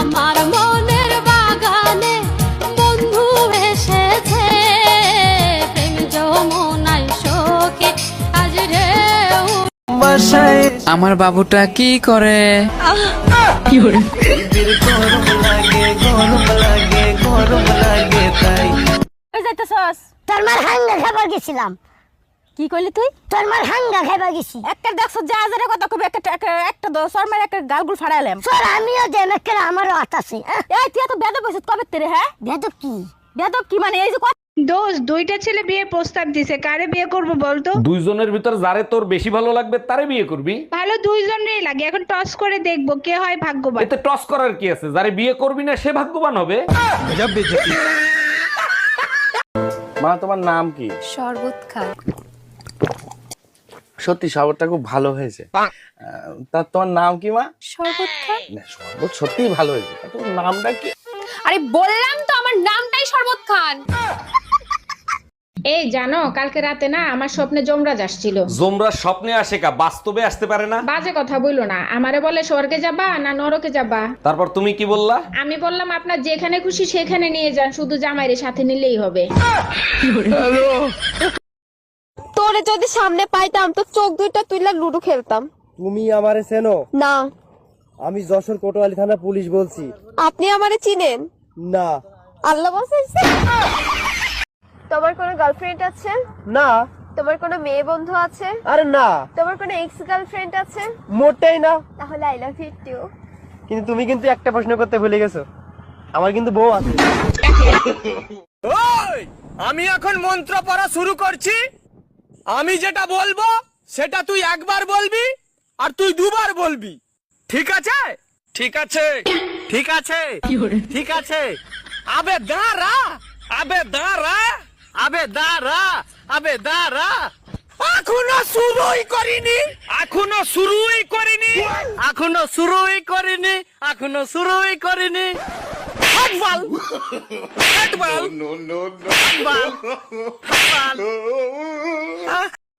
আমার মনের বাগানে বন্ধু এসেছে। প্রেম যমুনায় শোকে আজ রে আমার বাবুটা কি করে? তোর মার হাঙ্গা খাবার গেছিলাম। কি কইলি তুই? তোর মার হাঙ্গা খাবার গেছি। একটা দেখছ যা হাজারে কথা কবি একটা একটা- একটা দশ মার একটা গালগুল ফাড়াইলাম তোর আমিও একটা আমারও হাত আছে এই তুই এত বেদব হইছিস কবে তেরে হ্যাঁ? বেদব কি? বেদব কি মানে এই যে দোষ দুইটা ছেলে বিয়ে প্রস্তাব দিছে কারে বিয়ে করব বলতো? দুইজনের ভিতর যারে তোর বেশি ভালো লাগবে তারে বিয়ে করবি? ভালো দুইজনেরই লাগে এখন টস করে দেখব কে হয় ভাগ্যবান। এতে টস করার কি আছে? যারে বিয়ে করবি না সে ভাগ্যবান হবে। মা তোমার নাম কি? শরবত খায় সত্যি শরবতটা খুব ভালো হয়েছে। তা তোমার নাম কি মা? শরবত না শরবত সত্যিই ভালো হয়েছে। তোমার নামটা কি? আরে বললাম তো আমার নামটাই শরবত খান। এই জানো কালকে রাতে না আমার স্বপ্নে যমরাজ আসছিল। জোমরা স্বপ্নে আসে কা? বাস্তবে আসতে পারে না? বাজে কথা বইলো না। আমারে বলে স্বর্গে যাবা না নরকে যাবা? তারপর তুমি কি বললা? আমি বললাম আপনার যেখানে খুশি সেখানে নিয়ে যান শুধু জামাইরে সাথে নিলেই হবে। তোরে যদি সামনে পাইতাম তো চোখ দুইটা তুইলা লুডো খেলতাম। তুমি আমারে চেনো? না। আমি যশোর কোটোয়ালি থানা পুলিশ বলছি। আপনি আমারে চিনেন? না। আল্লাহ বাসাইছে তোমার কোনো গার্লফ্রেন্ড আছে? না। তোমার কোনো মেয়ে বন্ধু আছে? আরে না। তোমার কোনো এক্স গার্লফ্রেন্ড আছে? মোটেই না। তাহলে আই লাভ ইউ টু কিন্তু তুমি কিন্তু একটা প্রশ্ন করতে ভুলে গেছো। আমার কিন্তু বউ আছে। আমি এখন মন্ত্র পড়া শুরু করছি। আমি যেটা বলব সেটা তুই একবার বলবি আর তুই দুবার বলবি। ঠিক আছে? ঠিক আছে। ঠিক আছে? ঠিক আছে? আবে দাঁড়া! আবে দাঁড়া! আবে দাঁড়া! আবে দাঁড়া! এখনও শুরুই করিনি। এখনও শুরুই করিনি। এখনও শুরুই করিনি। এখনও শুরুই করিনি। হাতবাল হাতবাল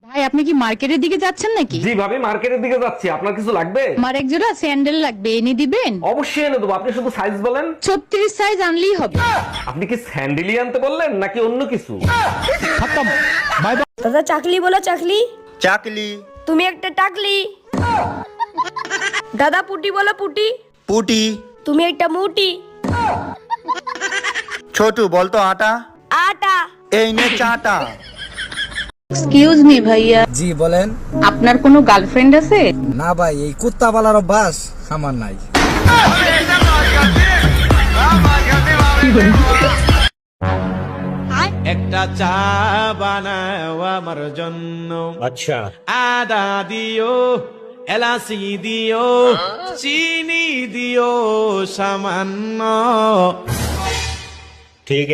ভাই আপনি কি মার্কেটের দিকে যাচ্ছেন নাকি? জি ভাবি মার্কেটের দিকে যাচ্ছি। আপনার কিছু লাগবে? আমার এক জোড়া স্যান্ডেল লাগবে এনে দিবেন? অবশ্যই এনে দেবো। আপনি শুধু সাইজ বলেন। ছত্রিশ সাইজ আনলেই হবে। আপনি কি স্যান্ডেলি আনতে বললেন নাকি অন্য কিছু? দাদা চাকলি বলো চাকলি। চাকলি। তুমি একটা টাকলি। দাদা পুটি বলো পুটি। পুটি। তুমি একটা মুটি। ছোটু বলতো আটা। আটা। এই নে চাটা। এক্সকিউজ মি ভাইয়া। জি বলেন। আপনার কোনো গার্লফ্রেন্ড আছে? না ভাই এই কুত্তা পালার অভ্যাস আমার নাই। একটা চা বানাও আমার জন্য। আচ্ছা। আদা দিও। এলাচি দিও চিনি দিও সামান্য ঠিক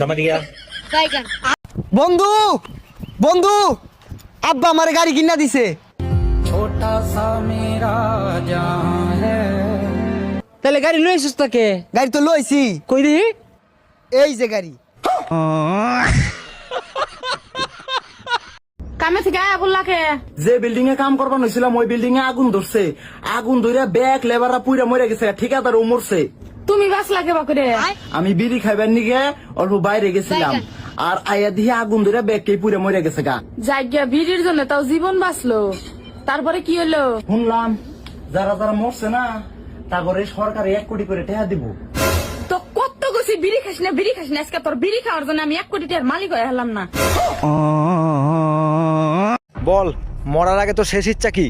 সমঝ গিয়া বন্ধু বন্ধু আব্বা আমার গাড়ি কিনা দিছে। তাহলে গাড়ি লইছিস তাকে? গাড়ি তো লইছি। কই দি এই যে গাড়ি কামে থেকে আয়া বললাকে যে বিল্ডিং এ কাম করবার হয়েছিলাম ওই বিল্ডিং এ আগুন ধরছে। আগুন ধরে ব্যাগ লেবাররা পুইরা মরে গেছে ঠিকাদার ও মরছে। তুমি বাস লাগে বাকুরে? আমি বিড়ি খাইবার নিগে অল্প বাইরে গেছিলাম। আর আয়া দিয়ে আগুন ধরে ব্যাগ কে পুইরা মরে গেছে গা। জায়গা ভিড়ির জন্য তাও জীবন বাঁচলো। তারপরে কি হলো শুনলাম যারা যারা মরছে না তারপরে সরকারে এক কোটি করে টাকা দিব। তো কত গেছি বিড়ি খাস না বিড়ি খাস না আজকে তোর বিড়ি খাওয়ার জন্য আমি এক কোটি টাকার মালিক হয়ে হলাম না। বল মরার আগে তো শেষ ইচ্ছা কি?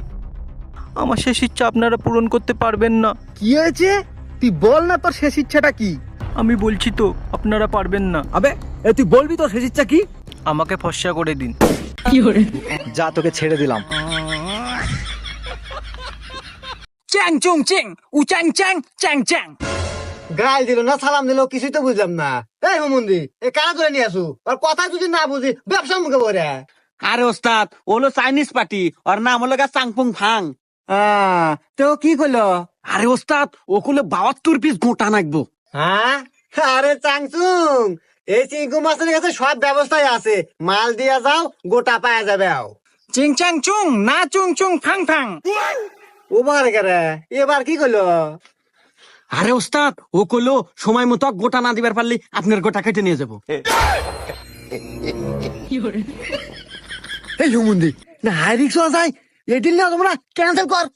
আমার শেষ ইচ্ছা আপনারা পূরণ করতে পারবেন না। কি হয়েছে? তুই বল না তোর শেষ ইচ্ছাটা কি? আমি বলছি তো আপনারা পারবেন না। আবে এ তুই বলবি তোর শেষ ইচ্ছা কি? আমাকে ফর্সা করে দিন। কি করে? যা তোকে ছেড়ে দিলাম। চ্যাং চুং চিং উ চ্যাং চ্যাং চ্যাং চ্যাং। গাল দিল না সালাম দিল কিছুই তো বুঝলাম না। এই হুমন্দি এ কারা ধরে নিয়ে আসু? আর কথা যদি না বুঝি ব্যবসা মুখে বলে আরে ওস্তাদ? ওলো চাইনিজ পার্টি। ওর নাম হলো গা চাংপুং ফাং। আহ, তো কি করল আরে ওস্তাদ ও ওগুলো বাহাত্তর পিস গোটা নাকবো। হ্যাঁ আরে চাংচুং এই চিঙ্কু মাছের কাছে সব ব্যবস্থাই আছে। মাল দিয়া যাও গোটা পাওয়া যাবে আও। চিং চাং চুং না চুং চুং ফাং ফাং। ওবার কেরে এবার কি করল আরে ওস্তাদ ও কইলো সময় মতো গোটা না দিবার পারলি আপনার গোটা কেটে নিয়ে যাব। এই হুমুন্দি না হাই রিক্স যায় দিন না তোমরা ক্যান্সেল কর।